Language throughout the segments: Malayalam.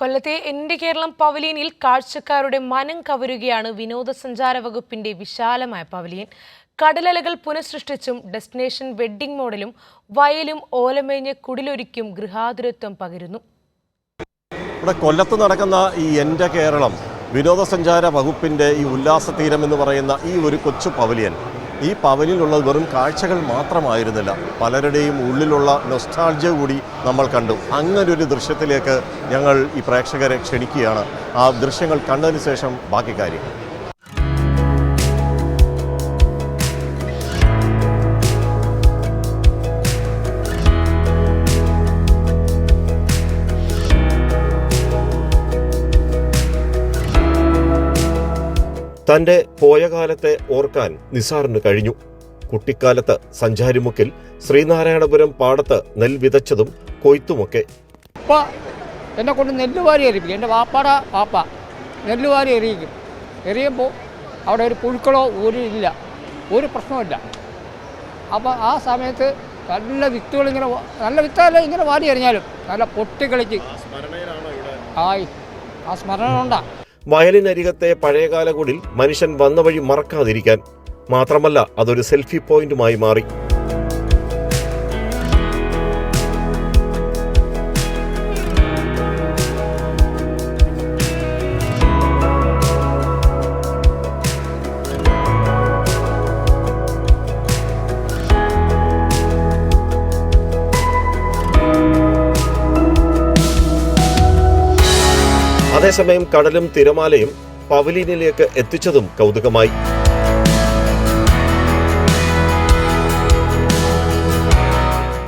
കൊല്ലത്തെ എന്റെ കേരളം പവലിയനിൽ കാഴ്ചക്കാരുടെ മനം കവരുകയാണ് വിനോദസഞ്ചാര വകുപ്പിന്റെ വിശാലമായ പവലിയൻ. കടലലകൾ പുനഃസൃഷ്ടിച്ചും ഡെസ്റ്റിനേഷൻ വെഡ്ഡിംഗ് മോഡലും വയലും ഓലമേഞ്ഞ കുടിലൊരുക്കും ഗൃഹാതുരത്വം പകരുന്നു. ഇവിടെ കൊല്ലത്ത് നടക്കുന്ന ഈ എന്റെ കേരളം വിനോദസഞ്ചാര വകുപ്പിന്റെ ഈ ഉല്ലാസ തീരം എന്ന് പറയുന്ന ഈ ഒരു കൊച്ചു പവലിയൻ ഈ പവലിലുള്ളത് വെറും കാഴ്ചകൾ മാത്രമായിരുന്നില്ല. പലരുടെയും ഉള്ളിലുള്ള നൊസ്റ്റാൾജ കൂടി നമ്മൾ കണ്ടു. അങ്ങനൊരു ദൃശ്യത്തിലേക്ക് ഞങ്ങൾ ഈ പ്രേക്ഷകരെ ക്ഷണിക്കുകയാണ്. ആ ദൃശ്യങ്ങൾ കണ്ടതിന് ശേഷം ബാക്കി കാര്യങ്ങൾ. തന്റെ പോയ കാലത്തെ ഓർക്കാൻ നിസാറിന് കഴിഞ്ഞു. കുട്ടിക്കാലത്ത് സഞ്ചാരിമുക്കിൽ ശ്രീനാരായണപുരം പാടത്ത് നെൽ വിതച്ചതും കൊയ്ത്തുമൊക്കെ. എന്നെ കൊണ്ട് നെല്ല് വാരി എറിയിക്കും എന്റെ വാപ്പാടാ പാപ്പ നെല്ല് വാരി എറിയിക്കും. എറിയുമ്പോൾ അവിടെ ഒരു പുഴുക്കളോ ഒരു ഇല്ല. ഒരു പ്രശ്നമില്ല അപ്പോൾ ആ സമയത്ത് നല്ല വിത്തുകൾ ഇങ്ങനെ നല്ല വിത്തല്ല ഇങ്ങനെ വാരി എറിഞ്ഞാലും. നല്ല പൊട്ടി കളിച്ച്. ആയി. ആ സ്മരണ ഉണ്ടാ വയലിനരികത്തെ പഴയകാല കുടിൽ മനുഷ്യൻ വന്ന വഴി മറക്കാതിരിക്കാൻ മാത്രമല്ല അതൊരു സെൽഫി പോയിന്റുമായി മാറി. അതേസമയം കടലും തിരമാലയും പവലിയനിലേക്ക് എത്തിച്ചതും കൗതുകമായി.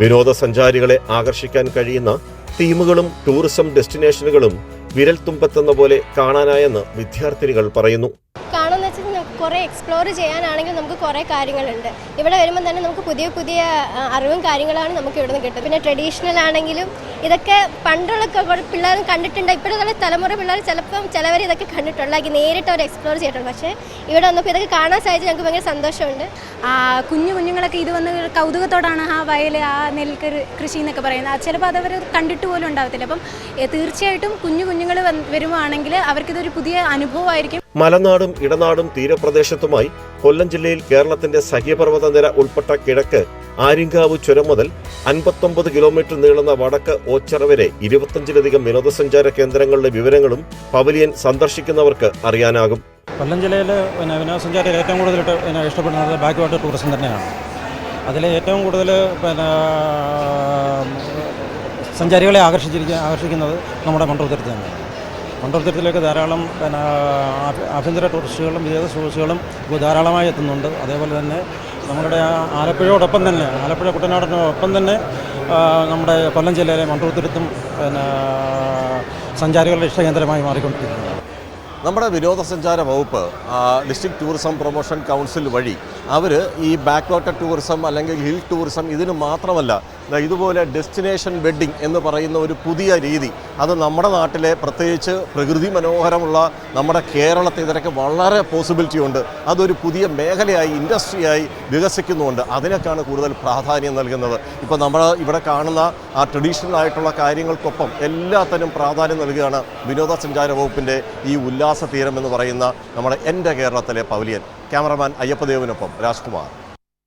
വിനോദസഞ്ചാരികളെ ആകർഷിക്കാൻ കഴിയുന്ന തീമുകളും ടൂറിസം ഡെസ്റ്റിനേഷനുകളും വിരൽ തുമ്പത്തെന്ന പോലെ കാണാനായെന്ന് വിദ്യാർത്ഥിനികൾ പറയുന്നു. കുറേ എക്സ്പ്ലോർ ചെയ്യാനാണെങ്കിൽ നമുക്ക് കുറേ കാര്യങ്ങളുണ്ട്. ഇവിടെ വരുമ്പോൾ തന്നെ നമുക്ക് പുതിയ പുതിയ അറിവും കാര്യങ്ങളാണ് നമുക്ക് ഇവിടെ നിന്ന് കിട്ടുന്നത്. പിന്നെ ട്രഡീഷണൽ ആണെങ്കിലും ഇതൊക്കെ പണ്ടുള്ള പിള്ളേർ കണ്ടിട്ടുണ്ട്. ഇപ്പോഴത്തെ തലമുറ പിള്ളേർ ചിലപ്പം ചിലവർ ഇതൊക്കെ കണ്ടിട്ടുള്ള നേരിട്ട് അവർ എക്സ്പ്ലോർ ചെയ്തിട്ടുണ്ട്. പക്ഷേ ഇവിടെ വന്നപ്പോൾ ഇതൊക്കെ കാണാൻ സാധിച്ചു ഞങ്ങൾക്ക് ഭയങ്കര സന്തോഷമുണ്ട്. കുഞ്ഞു കുഞ്ഞുങ്ങളൊക്കെ ഇത് വന്ന് കൗതുകത്തോടാണ് ആ വയൽ ആ നെൽക്കൃ കൃഷി എന്നൊക്കെ പറയുന്നത്. ചിലപ്പോൾ അതവർ കണ്ടിട്ട് പോലും ഉണ്ടാവത്തില്ല. അപ്പം തീർച്ചയായിട്ടും കുഞ്ഞു കുഞ്ഞുങ്ങൾ വരുവാണെങ്കിൽ അവർക്കിതൊരു പുതിയ അനുഭവമായിരിക്കും. മലനാടും ഇടനാടും തീരപ്രദേശത്തുമായി കൊല്ലം ജില്ലയിൽ കേരളത്തിന്റെ സഹ്യപർവത നിര ഉൾപ്പെട്ട കിഴക്ക് ആര്യങ്കാവ് ചുരം മുതൽ അൻപത്തൊമ്പത് കിലോമീറ്റർ നീളുന്ന വടക്ക് ഓച്ചറ വരെ ഇരുപത്തഞ്ചിലധികം വിനോദസഞ്ചാര കേന്ദ്രങ്ങളുടെ വിവരങ്ങളും പവലിയൻ സന്ദർശിക്കുന്നവർക്ക് അറിയാനാകും. കൊല്ലം ജില്ലയിൽ പിന്നെ വിനോദസഞ്ചാരികൾ ഏറ്റവും കൂടുതൽ പിന്നെ ഇഷ്ടപ്പെടുന്നത് ബാക്ക് വാട്ടർ ടൂറിസം തന്നെയാണ്. അതിൽ ഏറ്റവും കൂടുതൽ പിന്നെ സഞ്ചാരികളെ ആകർഷിച്ചിരിക്കുക ആകർഷിക്കുന്നത് നമ്മുടെ മണ്ഡലത്തിൽ തന്നെയാണ്. മണ്ടൂർത്തുരുത്തിലേക്ക് ധാരാളം പിന്നെ ആഭ്യന്തര ടൂറിസ്റ്റുകളും വിദേശ ടൂറിസ്റ്റുകളും ഇപ്പോൾ ധാരാളമായി എത്തുന്നുണ്ട്. അതേപോലെ തന്നെ നമ്മുടെ ആലപ്പുഴയോടൊപ്പം തന്നെ ആലപ്പുഴ കുട്ടനാടിനോടൊപ്പം തന്നെ നമ്മുടെ കൊല്ലം ജില്ലയിലെ മണ്ഡലത്തിരുത്തും പിന്നെ സഞ്ചാരികളുടെ ഇഷ്ടകേന്ദ്രമായി മാറിക്കൊണ്ടിരിക്കുന്നു. നമ്മുടെ വിനോദസഞ്ചാര വകുപ്പ് ഡിസ്ട്രിക്ട് ടൂറിസം പ്രൊമോഷൻ കൗൺസിൽ വഴി അവർ ഈ ബാക്ക് വാട്ടർ ടൂറിസം അല്ലെങ്കിൽ ഹിൽ ടൂറിസം ഇതിന് മാത്രമല്ല ഇതുപോലെ ഡെസ്റ്റിനേഷൻ വെഡ്ഡിംഗ് എന്ന് പറയുന്ന ഒരു പുതിയ രീതി അത് നമ്മുടെ നാട്ടിലെ പ്രത്യേകിച്ച് പ്രകൃതി മനോഹരമുള്ള നമ്മുടെ കേരളത്തെ ഇതിനൊക്കെ വളരെ പോസിബിലിറ്റി ഉണ്ട്. അതൊരു പുതിയ മേഖലയായി ഇൻഡസ്ട്രിയായി വികസിക്കുന്നുണ്ട്. അതിനൊക്കെയാണ് കൂടുതൽ പ്രാധാന്യം നൽകുന്നത്. ഇപ്പോൾ നമ്മൾ ഇവിടെ കാണുന്ന ആ ട്രഡീഷണൽ ആയിട്ടുള്ള കാര്യങ്ങൾക്കൊപ്പം എല്ലാത്തിനും പ്രാധാന്യം നൽകുകയാണ് വിനോദസഞ്ചാര വകുപ്പിന്റെ ഈ ഉല്ലാസ തീരം എന്ന് പറയുന്ന നമ്മുടെ എന്റെ കേരളത്തിലെ പവലിയൻ ക്യാമറമാൻ അയ്യപ്പദേവിനൊപ്പം രാജ്കുമാർ.